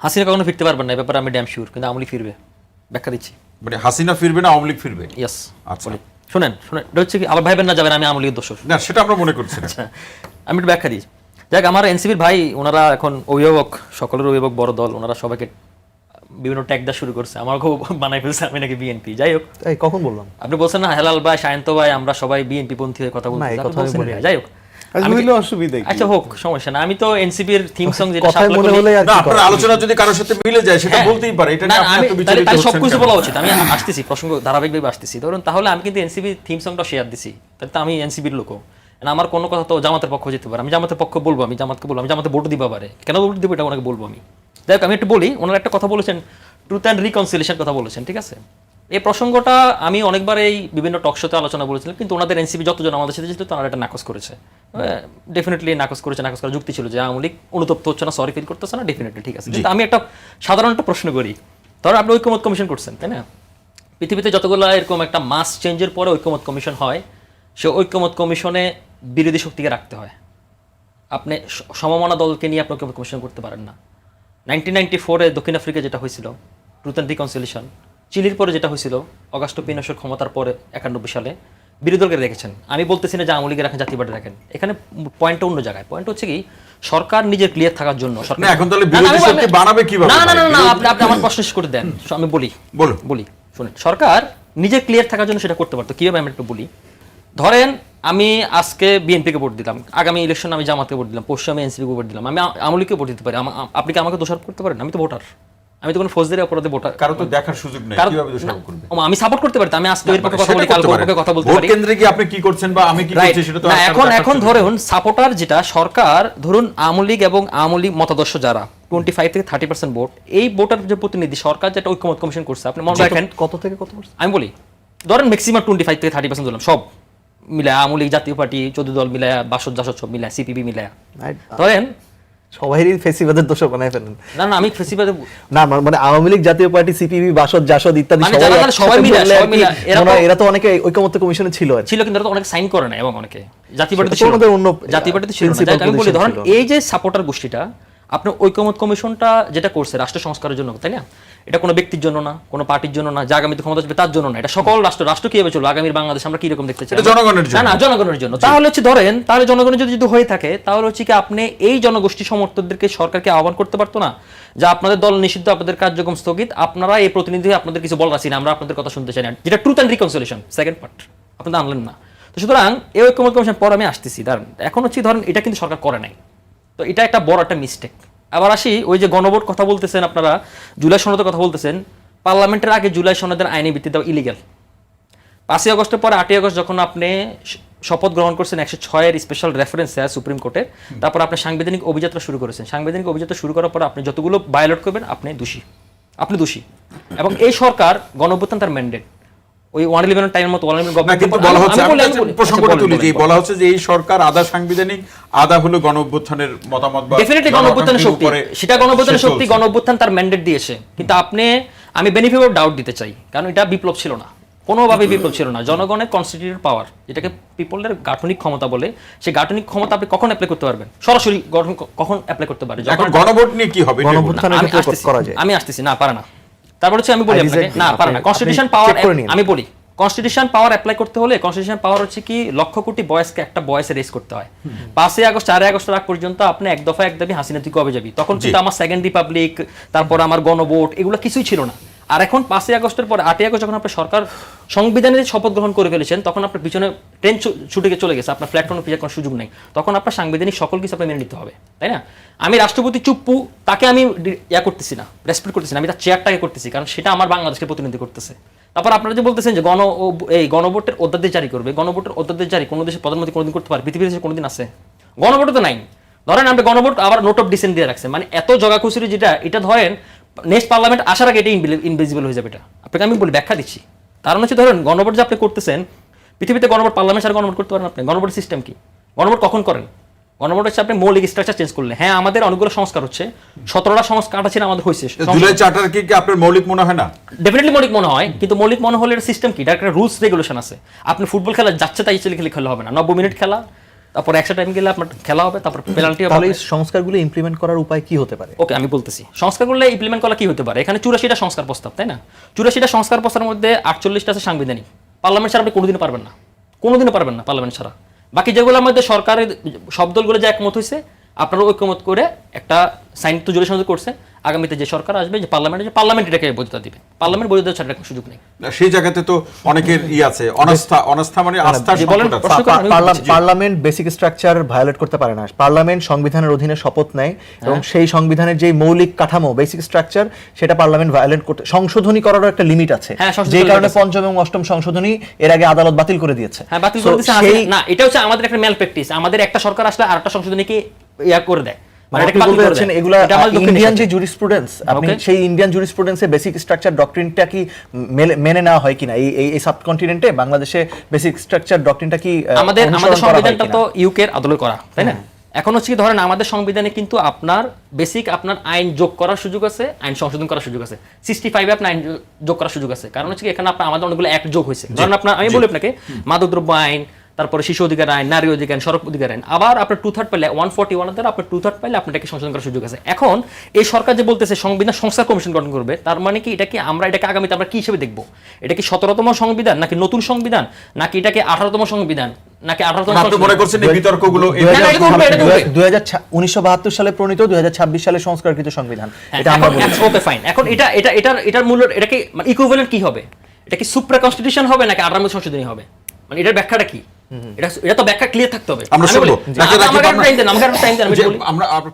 হাসিনা কখনো ফিরতে পারবেন না এই ব্যাপারে আমি ড্যাম শিওর কিন্তু আমলি ফিরবে। ব্যাখ্যা দিচ্ছি। মানে হাসিনা ফিরবে না আওয়ামী লীগ ফিরবে? ইয়াস আচ্ছা। শুনেন শুনেন এটা হচ্ছে কি আবার ভাইবেন না যাবেন আমি আমলির দোষর। না সেটা আমরা মনে করছি না। আচ্ছা আমি একটু ব্যাখ্যা দিই যাক আমার এনসিপির ভাই ওনারা এখন অভিভাবক সকলের অভিভাবক বড় দল ওনারা সবাইকে বিভিন্ন ট্যাগ দেওয়া শুরু করছে। আমার খুব বানাই ফেলছে আমি নাকি বিএনপি। যাই হোক। এই কখন বললাম? আপনি বলছেন না হেলাল ভাই সায়ন্ত ভাই আমরা সবাই বিএনপি পন্থী হয়ে কথা বলছি। যাই হোক। আমি হইলেও কি- অসুবিধা আচ্ছা হোক সমস্যা না। আমি তো এনসিপির থিম সং যেটা মনে হলে আর না কি আপনার আলোচনা যদি কারোর সাথে মিলে যায় সেটা। বলতেই পারে। এটা না, আমি তাহলে বিচলিত তাহলে হচ্ছেন সবকিছু কেন? বলা উচিত। আমি আসতেছি প্রসঙ্গ ধারাবাহিকভাবে আসতেছি। ধরুন তাহলে আমি কিন্তু এনসিবি থিম সংটা শেয়ার দিছি। তাহলে তো আমি এনসিবির লোকও। না আমার কোনো কথা তো জামাতের পক্ষ যেতে পারে। আমি জামাতের পক্ষ বলব আমি জামাতকে বলব আমি জামাতে ভোট দিবা পারে। কেন ভোট দিব এটা ওনাকে বলব আমি? যাই হোক, আমি একটু বলি ওনারা একটা কথা বলেছেন ট্রুথ অ্যান্ড রিকনসিলেশন কথা বলেছেন ঠিক আছে? এই প্রসঙ্গটা আমি অনেকবার এই বিভিন্ন টক শোতে আলোচনা বলেছিলাম কিন্তু ওনাদের এনসিবি যতজন আমাদের সাথে ছিল তারা এটা নাকচ করেছে। ডেফিনেটলি নাকচ করেছে নাকচ করার যুক্তি ছিল যে আওয়ামী লীগ অনুতপ্ত হচ্ছে না সরি ফিল করতেছে না ডেফিনেটলি ঠিক আছে। কিন্তু আমি একটা সাধারণ একটা প্রশ্ন করি ধরো আপনি ঐক্যমত কমিশন করছেন তাই না? পৃথিবীতে যতগুলো এরকম একটা মাস চেঞ্জের পরে ঐক্যমত কমিশন হয় সে ঐক্যমত কমিশনে বিরোধী শক্তিকে রাখতে হয়। আপনি সমমনা দলকে নিয়ে আপনি ঐক্যমত কমিশন করতে পারেন না। নাইনটিন নাইনটি ফোরে দক্ষিণ আফ্রিকা যেটা হয়েছিল ট্রুথ অ্যান্ড রিকনসিলেশন চিলির পরে যেটা হয়েছিল অগাস্ট পিনসের ক্ষমতার পরে একানব্বই সালে বিরোধী দলকে রেখেছেন আমি বলতেছি না যে আওয়ামী লীগের রাখেন জাতীয় পার্টি রাখেন। এখানে পয়েন্টটা অন্য জায়গায়। পয়েন্ট হচ্ছে কি সরকার নিজের ক্লিয়ার থাকার জন্য সরকার এখন তাহলে না, না, বিরোধী শক্তি বানাবে কীভাবে? না না না না আপনি আপনি আমার প্রশ্ন করে দেন। আমি বলি। বলো বলি শুনেন। সরকার নিজের ক্লিয়ার থাকার জন্য সেটা করতে পারতো। কীভাবে আমি একটু বলি? ধরেন আমি আজকে বিএনপিকে ভোট দিলাম। আগামী ইলেকশন আমি জামাতকে ভোট দিলাম। পরশু আমি এনসিপিকে ভোট দিলাম। আমি আমলিকে ভোট দিতে পারি। আপনি কি আমাকে দোষারোপ করতে পারেন? আমি তো ভোটার আমি তো কোনো ফৌজদারি অপরাধে ভোটার কারও তো দেখার সুযোগ নেই কীভাবে দোষারোপ করবে? আমি সাপোর্ট করতে পারি আমি আজকে এর পক্ষে কথা বলি কাল। পক্ষে কথা বলতে ভোট পারি। কেন্দ্রে কি আপনি কি করছেন বা আমি কি করছি সেটা তো না এখন এখন ধরুন সাপোর্টার যেটা সরকার ধরুন আওয়ামী লীগ এবং আওয়ামী লীগ মতাদর্শ যারা টোয়েন্টি ফাইভ থেকে থার্টি পার্সেন্ট ভোট এই ভোটার যে প্রতিনিধি সরকার যেটা ঐক্যমত কমিশন করছে আপনি মনে রাখেন কত থেকে কত? আমি বলি ধরেন ম্যাক্সিমাম টোয়েন্টি ফাইভ থেকে থার্টি পার্সেন্ট ধরলাম সব মিলায় আওয়ামী লীগ জাতীয় পার্টি চোদ্দ দল মিলায় বাসদ জাসদ সব মিলায় সিপিবি মিলায়। ধরেন সবাইরই ফেসিবাদের দোষক বানায় ফেলেন। না না আমি ফেসিবাদে না মানে আওয়ামী লীগ জাতীয় পার্টি সিপিবি বাসদ জাসদ ইত্যাদি মানে সবাই সবাই মিলে- সবাই মিলে, এরা তো- অনেকে ঐকমত্য কমিশনে ছিল ছিল কিন্তু তো অনেক সাইন করে না এবং অনেকে। জাতীয় পার্টিতে ছিল। অন্য, জাতীয় পার্টিতে ছিল আমি বলি ধরেন এই যে সাপোর্টার গোষ্ঠীটা আপনার ঐক্যমত কমিশনটা যেটা করছে রাষ্ট্র সংস্কারের জন্য তাই না? এটা কোনো ব্যক্তির জন্য না কোনো পার্টির জন্য না যে আগামীতে ক্ষমতা আসবে তার জন্য না। এটা সকল রাষ্ট্র রাষ্ট্র কীভাবে চলবে? আগামীর বাংলাদেশ আমরা কীরকম দেখতে চাই? জনগণের জন্য। না জনগণের জন্য। তাহলে হচ্ছে ধরেন তাহলে জনগণের যদি যদি হয়ে থাকে তাহলে হচ্ছে কি আপনি এই জনগোষ্ঠী সমর্থকদেরকে সরকারকে আহ্বান করতে পারতো না? যে আপনাদের দল নিষিদ্ধ আপনাদের কার্যক্রম স্থগিত আপনারা এই প্রতিনিধি আপনাদের কিছু বলার আছি না আমরা আপনাদের কথা শুনতে চাই না। যেটা truth and reconciliation second part আপনারা আনলেন না। তো সুতরাং এই ঐক্যমত কমিশন পর আমি আসতেছি ধরেন এখন হচ্ছে ধরেন এটা কিন্তু সরকার করে নাই। তো এটা একটা বড় একটা মিস্টেক আবার আসি ওই যে গণভোট কথা বলতেছেন আপনারা জুলাই সনদের কথা বলতেছেন পার্লামেন্টের আগে জুলাই সনদের আইনি ভিত্তি দেওয়া ইলিগাল পাঁচই আগস্টের পরে আটই আগস্ট যখন আপনি শপথ গ্রহণ করছেন একশো ছয়ের স্পেশাল রেফারেন্স সুপ্রিম কোর্টে তারপর আপনি সাংবিধানিক অভিযাত্রা শুরু করেছেন। সাংবিধানিক অভিযাত্রা শুরু করার পর আপনি যতগুলো বায়োলেট করবেন আপনি দোষী। আপনি দোষী। এবং এই সরকার গণঅভ্যুত্থান তার ম্যান্ডেট ওই ওয়ান ইলেভেন টাইমের মতো ওয়ান না কিন্তু বলা হচ্ছে আমি প্রসঙ্গটা তুলি যে বলা হচ্ছে যে এই সরকার আধা সাংবিধানিক আধা হলো গণ মতামত বা ডেফিনেটলি গণঅভ্যুত্থানের শক্তি। সেটা গণঅভ্যুত্থানের শক্তি গণঅভ্যুত্থান তার ম্যান্ডেট দিয়েছে। কিন্তু আপনি আমি বেনিফিট অফ ডাউট দিতে চাই। কারণ এটা বিপ্লব ছিল না। কোনোভাবে বিপ্লব ছিল না। জনগণের কনস্টিটিউটেড পাওয়ার যেটাকে পিপলের গাঠনিক ক্ষমতা বলে সেই গাঠনিক ক্ষমতা আপনি কখন অ্যাপ্লাই করতে পারবেন? সরাসরি কখন অ্যাপ্লাই করতে পারবেন গণভোট নিয়ে কি হবে। আমি আসতেছি। না পারে না। তারপর হচ্ছে আমি বলি আপনাকে। না পারে না। Constitution power. আমি বলি কনস্টিটিউশন পাওয়ার অ্যাপ্লাই করতে হলে কনস্টিটিউশন পাওয়ার হচ্ছে কি লক্ষ কোটি বয়সকে একটা বয়সে রেস করতে হয়। পাঁচই আগস্ট চারই আগস্ট আগ পর্যন্ত আপনি এক দফা এক দাবি হাসিনা তুই কবে যাবি তখন কিন্তু আমার সেকেন্ড রিপাবলিক তারপর আমার গণভোট এগুলো কিছুই ছিল না। আর এখন পাঁচই আগস্টের পর আটই আগস্ট যখন আপনার সরকার সংবিধানের শপথ গ্রহণ করে ফেলেছেন, তখন আপনার পিছনে ট্রেন ছুটে চলে গেছে। আপনার প্ল্যাটফর্মে পিছিয়ে কোনো সুযোগ নেই। তখন আপনার সাংবিধানিক সকল কিছু আপনার মেনে নিতে হবে, তাই না? আমি রাষ্ট্রপতি চুপ্পু, তাকে আমি ইয়া করতেছি না রেসপেক্ট করতেছি না, আমি তার চেয়ারটাকে করতেছি, কারণ সেটা আমার বাংলাদেশকে প্রতিনিধি করতেছে। তারপর আপনারা যে বলতেছেন যে গণ এই গণভোটের অধ্যাদেশ জারি করবে, গণভোটের অধ্যাদেশ জারি, কোনো দেশে প্রধানমন্ত্রী কোনোদিন করতে পারে, পৃথিবীর দেশে কোনোদিন আছে। গণভোট তো নাই। ধরেন আপনি গণভোট আবার নোট অফ ডিসেন্ট দিয়ে রাখছে মানে এত জগা যেটা, এটা ধরেন নেক্সট পার্লামেন্ট আসার আগে এটা ইনভিজিবল হয়ে যাবে এটা। আপনাকে আমি বলি ব্যাখ্যা দিচ্ছি। কারণ হচ্ছে ধরেন গণভোট যে আপনি করতেছেন পৃথিবীতে গণভোট পার্লামেন্ট আর গণভোট করতে পারেন আপনি। গণভোট সিস্টেম কি? গণভোট কখন করেন? গণভোট হচ্ছে আপনি মৌলিক স্ট্রাকচার চেঞ্জ করলেন। হ্যাঁ আমাদের অনেকগুলো সংস্কার হচ্ছে। সতেরোটা সংস্কার আছে আমাদের হয়েছে। জুলাই চার্টার কি আপনার মৌলিক মনে হয় না? ডেফিনেটলি মৌলিক মনে হয় কিন্তু মৌলিক মনে হলে সিস্টেম কি? এটা একটা রুলস রেগুলেশন আছে। আপনি ফুটবল খেলা যাচ্ছে তাই চলে খেলে খেলা হবে না। নব্বই মিনিট খেলা তারপর এক্সট্রা টাইম গেলে আপনার খেলা হবে তারপর পেনাল্টি হবে। তাহলে সংস্কারগুলো ইমপ্লিমেন্ট করার উপায় কি হতে পারে? ওকে আমি বলতেছি। সংস্কারগুলো ইমপ্লিমেন্ট করা কি হতে পারে? এখানে চুরাশিটা সংস্কার প্রস্তাব তাই না? চুরাশিটা সংস্কার প্রস্তাবের মধ্যে আটচল্লিশটা আছে সাংবিধানিক। পার্লামেন্ট ছাড়া আপনি কোনোদিনও পারবেন না। কোনোদিনও পারবেন না পার্লামেন্ট ছাড়া। বাকি যেগুলোর মধ্যে সরকারের সব দলগুলো যে একমত হয়েছে আপনারা ঐক্যমত করে একটা সাইন তো জোরে সঙ্গে করছে আগামীতে যে সরকার আসবে যে পার্লামেন্টে যে পার্লামেন্ট এটাকে বৈধতা দিবে। পার্লামেন্ট বৈধতা ছাড়া কোনো সুযোগ নেই। সেই জায়গাতে তো অনেকের ই আছে অনাস্থা অনাস্থা মানে পার্লা- বলছি। পার্লামেন্ট বেসিক স্ট্রাকচার ভায়োলেট করতে পারে না। পার্লামেন্ট সংবিধানের অধীনে শপথ নেয় হ্যাঁ। এবং সেই সংবিধানের যে মৌলিক কাঠামো বেসিক স্ট্রাকচার সেটা পার্লামেন্ট ভায়োলেট করতে সংশোধনী করারও একটা লিমিট আছে। হ্যাঁ, যে কারণে পঞ্চম এবং অষ্টম সংশোধনী এর আগে আদালত বাতিল করে দিয়েছে। হ্যাঁ বাতিল করে হাসিনা- না এটা হচ্ছে আমাদের একটা ম্যাল প্র্যাকটিস আমাদের একটা সরকার আসলে আরেকটা সংশোধনীকে ইয়া করে দেয়। আমাদের ইন্ডিয়ান যে জুরিসপ্রুডেন্স আপনি সেই ইন্ডিয়ান জুরিসপ্রুডেন্সে বেসিক স্ট্রাকচার ডক্ট্রিনটা কি মেনে নেওয়া হয় কিনা? এই এই- এই সাবকন্টিনেন্টে বাংলাদেশে বেসিক স্ট্রাকচার ডক্টরিনটা কি আমাদের আমাদের সংবিধানটা তো ইউকের আদলে করা তাই না? এখন হচ্ছে কি ধরেন আমাদের সংবিধানে কিন্তু আপনার বেসিক আপনার আইন যোগ করার সুযোগ আছে আইন সংশোধন করার সুযোগ আছে। সিক্সটি ফাইভে আপনার আইন যোগ করার সুযোগ আছে। কারণ হচ্ছে কি এখানে আপনার আমাদের অনেকগুলো অ্যাক্ট যোগ হয়েছে। ধরেন আপনার আমি বলি আপনাকে মাদকদ্রব্য আইন তারপরে শিশু অধিকার আইন নারী অধিকার আইন সড়ক অধিকার আইন। আবার আপনার টু থার্ড পাইলে ওয়ান ফোর্টি ওয়ান দ্বারা আপনার টু থার্ড পাইলে আপনাকে সংশোধন করার সুযোগ আছে। এখন এই সরকার যে বলতেছে সংবিধান সংস্কার কমিশন গঠন করবে তার মানে কি এটা কি আমরা এটাকে আগামীতে আমরা কি হিসেবে দেখব? এটা কি সতেরোতম সংবিধান নাকি নতুন সংবিধান নাকি এটাকে আঠারোতম সংবিধান নাকি আঠারোতম মানে করছেন এই বিতর্কগুলো এই- দুই হাজার না, এটা করবে, এটা করবে। দুই হাজার ছা- উনিশশো বাহাত্তর সালে প্রণীত দুই হাজার ছাব্বিশ সালে সংস্কারকৃত সংবিধান। এটা আমরা ওকে ফাইন এখন এটা এটা এটার এটার মূল্য এটা কি ইকুইভ্যালেন্ট কি হবে? এটা কি সুপ্রা কনস্টিটিউশন হবে নাকি আঠারো সংশোধনী হবে? মানে এটার ব্যাখ্যাটা কি? এটা এটা তো ব্যাখ্যা ক্লিয়ার থাকতে হবে। আমরা আমি শুনব। আমাকে আমরা- টাইম দেন আমাকে একটা টাইম দেন আমরা আমরা